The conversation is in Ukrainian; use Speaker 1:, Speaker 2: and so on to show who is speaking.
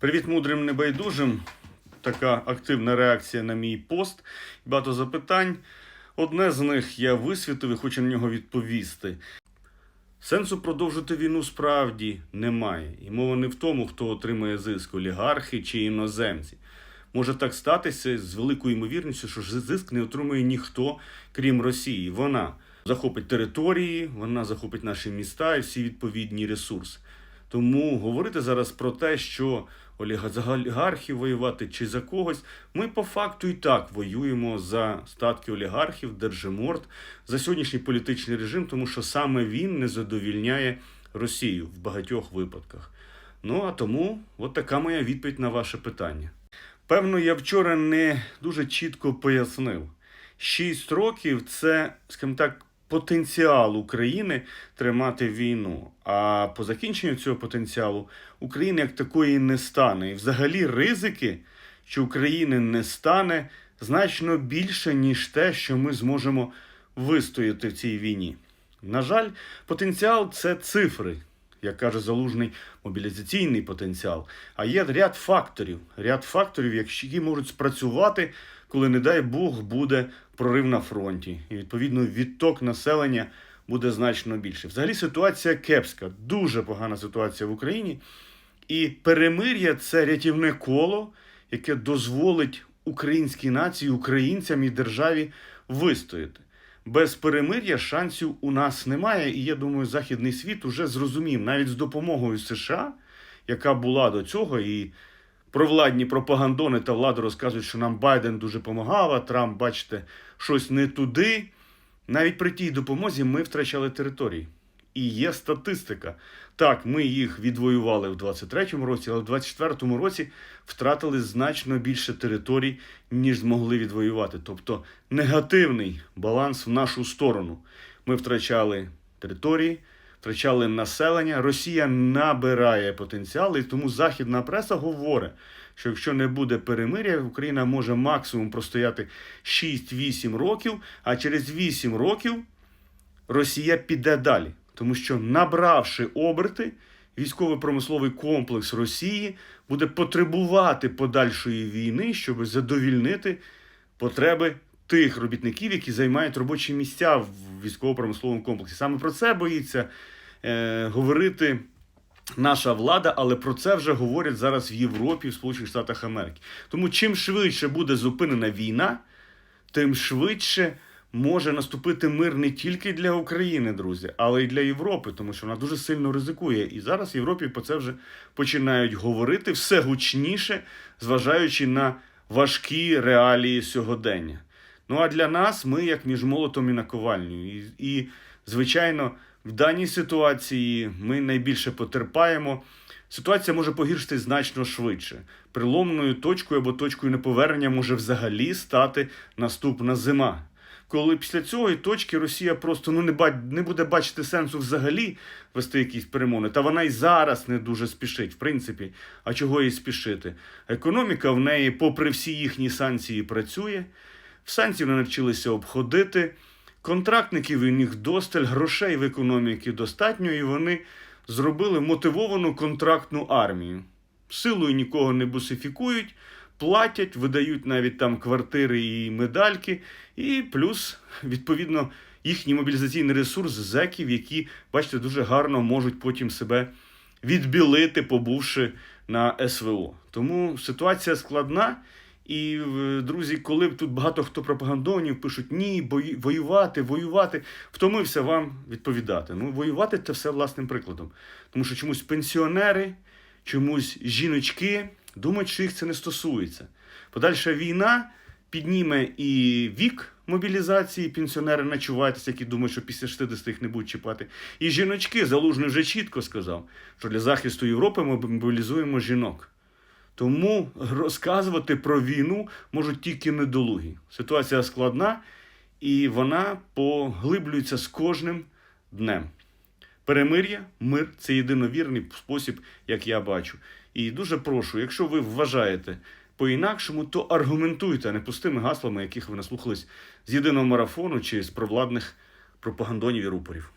Speaker 1: Привіт мудрим небайдужим. Така активна реакція на мій пост. Багато запитань. Одне з них я висвітив і хочу на нього відповісти. Сенсу продовжити війну справді немає. І мова не в тому, хто отримує зиск олігархи чи іноземці. Може так статися з великою ймовірністю, що зиск не отримує ніхто, крім Росії. Вона захопить території, вона захопить наші міста і всі відповідні ресурси. Тому говорити зараз про те, що за олігархів воювати чи за когось, ми по факту і так воюємо за статки олігархів, держиморд, за сьогоднішній політичний режим, тому що саме він не задовільняє Росію в багатьох випадках. Ну а тому, от така моя відповідь на ваше питання. Певно, я вчора не дуже чітко пояснив. Шість років це, скажімо так, потенціал України тримати війну. А по закінченню цього потенціалу України як такої не стане. І взагалі ризики, що України не стане, значно більше, ніж те, що ми зможемо вистояти в цій війні. На жаль, потенціал це цифри, як каже залужний мобілізаційний потенціал. А є ряд факторів, ряд факторів, які можуть спрацювати, коли, не дай Бог, буде прорив на фронті. І відповідно відток населення буде значно більше. Взагалі ситуація кепська, дуже погана ситуація в Україні. І перемир'я це рятівне коло, яке дозволить українській нації, українцям і державі вистояти. Без перемир'я шансів у нас немає, і я думаю, західний світ уже зрозумів навіть з допомогою США, яка була до цього, і провладні пропагандони та влада розказують, що нам Байден дуже допомагав, а Трамп, бачите, щось не туди. Навіть при тій допомозі ми втрачали території. І є статистика. Так, ми їх відвоювали в 23-му році, але в 24-му році втратили значно більше територій, ніж змогли відвоювати. Тобто негативний баланс в нашу сторону. Ми втрачали території, втрачали населення. Росія набирає потенціал, і тому західна преса говорить, що якщо не буде перемиря, Україна може максимум простояти 6-8 років, а через 8 років Росія піде далі. Тому що, набравши оберти, військово-промисловий комплекс Росії буде потребувати подальшої війни, щоб задовільнити потреби тих робітників, які займають робочі місця в військово-промисловому комплексі. Саме про це боїться е, говорити наша влада, але про це вже говорять зараз в Європі, в Сполучених Штатах Америки. Тому чим швидше буде зупинена війна, тим швидше може наступити мир не тільки для України, друзі, але й для Європи, тому що вона дуже сильно ризикує. І зараз в Європі про це вже починають говорити все гучніше, зважаючи на важкі реалії сьогодення. Ну а для нас ми як між молотом і наковальнею. І, і звичайно, в даній ситуації ми найбільше потерпаємо. Ситуація може погіршитись значно швидше. Приломною точкою або точкою неповернення може взагалі стати наступна зима. Коли після цієї точки Росія просто ну не ба не буде бачити сенсу взагалі вести якісь перемони, та вона й зараз не дуже спішить, в принципі. А чого їй спішити? Економіка в неї, попри всі їхні санкції, працює. В санкції вони навчилися обходити. Контрактників у них досталь, грошей в економіці достатньо, і вони зробили мотивовану контрактну армію. Силою нікого не бусифікують, платять, видають навіть там квартири і медальки, і плюс, відповідно, їхній мобілізаційний ресурс зеків, які, бачите, дуже гарно можуть потім себе відбілити, побувши на СВО. Тому ситуація складна. І, друзі, коли тут багато хто пропагандонів пишуть ні, бої- воювати, воювати, втомився вам відповідати. Ну, воювати це все власним прикладом. Тому що чомусь пенсіонери, чомусь жіночки думають, що їх це не стосується. Подальша війна підніме і вік мобілізації, пенсіонери начувайтеся, які думають, що після 60 їх не будуть чіпати. І жіночки, залужний вже чітко сказав, що для захисту Європи ми мобілізуємо жінок. Тому розказувати про війну можуть тільки недолугі. Ситуація складна і вона поглиблюється з кожним днем. Перемир'я, мир це єдиновірний спосіб, як я бачу. І дуже прошу, якщо ви вважаєте по-інакшому, то аргументуйте, а не пустими гаслами, яких ви наслухались з єдиного марафону чи з провладних пропагандонів і рупорів.